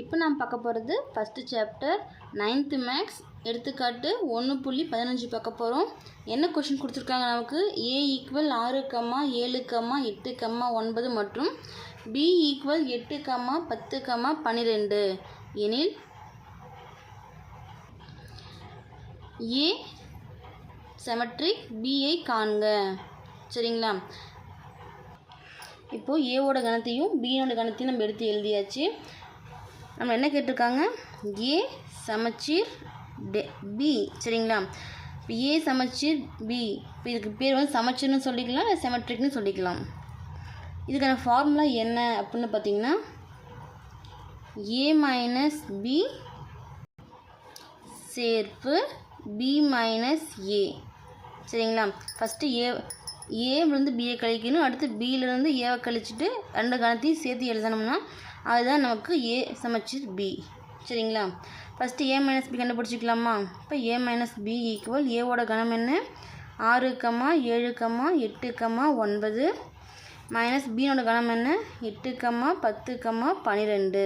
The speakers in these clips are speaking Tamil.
இப்போ நாம் பார்க்க போகிறது ஃபஸ்ட்டு சாப்டர் நைன்த்து மேக்ஸ் எடுத்துக்காட்டு ஒன்று புள்ளி பதினஞ்சு பார்க்க போகிறோம். என்ன கொஷின் கொடுத்துருக்காங்க நமக்கு? ஏ ஈக்குவல் ஆறு கம்மா ஏழு கம்மா எட்டு கம்மா ஒன்பது மற்றும் பி ஈக்குவல் எட்டு கம்மா பத்து கம்மா பன்னிரெண்டு. எனில் ஏ செமட்ரிக் பிஐ காண்க. சரிங்களா? இப்போது ஏவோட கணத்தையும் பியோட கணத்தையும் நம்ம எடுத்து எழுதியாச்சு. நம்ம என்ன கேட்டிருக்காங்க? ஏ சமச்சீர் டெ பி சரிங்களா? இப்போ ஏ சமச்சீர் பி இப்போ இதுக்கு பேர் வந்து சமச்சீர்னு சொல்லிக்கலாம் இல்லை செமட்ரிக்னு சொல்லிக்கலாம். இதுக்கான ஃபார்முலா என்ன அப்படின்னு பார்த்தீங்கன்னா ஏ மைனஸ் பி சேர்ப்பு பி மைனஸ் ஏ சரிங்களா? ஃபஸ்ட்டு ஏ ஏலேருந்து பிஏ கழிக்கணும். அடுத்து பியிலேருந்து ஏவை கழிச்சிட்டு ரெண்டு கணத்தையும் சேர்த்து எழுதணும்னா அதுதான் நமக்கு ஏ சமச்சீர் பி சரிங்களா? ஃபஸ்ட்டு ஏ மைனஸ் பி கண்டுபிடிச்சிக்கலாமா? இப்போ ஏ மைனஸ் பி ஈக்குவல் ஏவோட கணம் என்ன? ஆறு கம்மா ஏழு கம்மா எட்டு கம்மா ஒன்பது. மைனஸ் பினோட கணம் என்ன? எட்டு கம்மா பத்து கம்மா பன்னிரெண்டு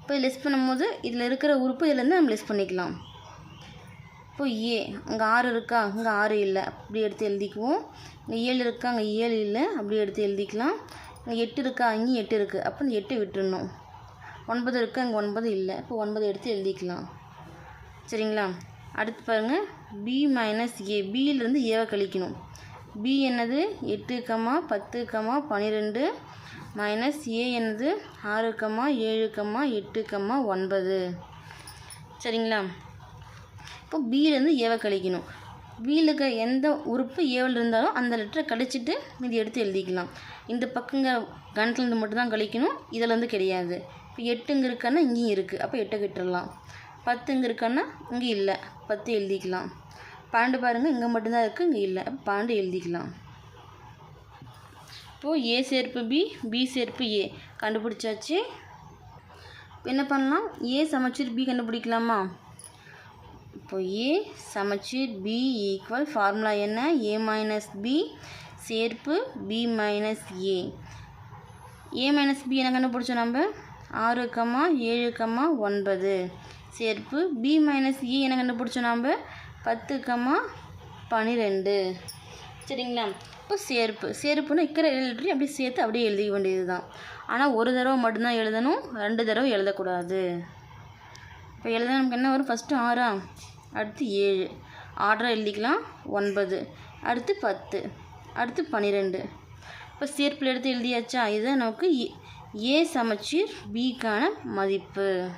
இப்போ லெஸ் பண்ணும்போது இதில் இருக்கிற உறுப்பு இதுலேருந்து நம்ம லெஸ் பண்ணிக்கலாம். இப்போ ஏ அங்கே ஆறு இருக்கா? அங்கே ஆறு இல்லை. அப்படி எடுத்து எழுதிக்குவோம். இங்கே ஏழு இருக்கா? அங்கே ஏழு இல்லை. அப்படி எடுத்து எழுதிக்கலாம். இங்கே எட்டு இருக்கா? அங்கேயும் எட்டு இருக்குது அப்போ இந்த எட்டு விட்டுறணும். ஒன்பது இருக்கா? அங்கே ஒன்பது இல்லை. இப்போ ஒன்பது எடுத்து எழுதிக்கலாம். சரிங்களா? அடுத்து பாருங்கள் பி மைனஸ் ஏ பியிலேருந்து ஏவை கழிக்கணும். பி என்னது? எட்டு கம்மா பத்து கம்மா பன்னிரெண்டு மைனஸ் ஏ என்னது? ஆறு கம்மா ஏழு கம்மா எட்டு கம்மா ஒன்பது. சரிங்களா? இப்போ பியிலேருந்து ஏவை கழிக்கணும். பியில் இருக்க எந்த உறுப்பு ஏவில் இருந்தாலும் அந்த லெட்டரை கழிச்சிட்டு மீதி எடுத்து எழுதிக்கலாம். இந்த பக்கங்க கணத்துலேருந்து மட்டும்தான் கழிக்கணும். இதிலேருந்து கிடையாது. இப்போ எட்டுங்க இருக்கான்னா இங்கேயும் இருக்குது அப்போ எட்டை விட்டுறலாம் பத்துங்க இருக்கான்னா இங்கே இல்லை. பத்து எழுதிக்கலாம். பன்னெண்டு பாருங்கள் இங்கே மட்டும்தான் இருக்குது இங்கே இல்லை. அப்போ பன்னெண்டு எழுதிக்கலாம். இப்போது ஏ சேர்ப்பு பி பி சேர்ப்பு ஏ கண்டுபிடிச்சாச்சு. இப்போ என்ன பண்ணலாம்? ஏ சமைச்சிட்டு பி கண்டுபிடிக்கலாமா? இப்போ ஏ சமச்சீர் பி ஈக்குவல் ஃபார்முலா என்ன? ஏ மைனஸ் பி சேர்ப்பு B minus A A minus B என்ன கண்டுபிடிச்சோம் நம்ம? ஆறு கம்மா ஏழு கம்மா ஒன்பது. சேர்ப்பு பி மைனஸ் ஏ என்ன கண்டுபிடிச்சோம் நம்ம? பத்து கம்மா பன்னிரெண்டு சரிங்களா? இப்போ சேர்ப்பு. சேர்ப்புன்னா இருக்கிற எழுதி அப்படியே சேர்த்து அப்படியே எழுதிக்க வேண்டியது தான் ஆனால் ஒரு தடவை மட்டும்தான் எழுதணும் ரெண்டு தடவை எழுதக்கூடாது. இப்போ எழுத நமக்கு என்ன வரும்? ஃபஸ்ட்டு ஆறா? அடுத்து ஏழு. ஆர்டராக எழுதிக்கலாம். ஒன்பது. அடுத்து பத்து. அடுத்து பன்னிரெண்டு இப்போ சேர்ப்பில் எடுத்து எழுதியாச்சா? இதுதான் நமக்கு ஏ சமச்சீர் பிக்கான மதிப்பு.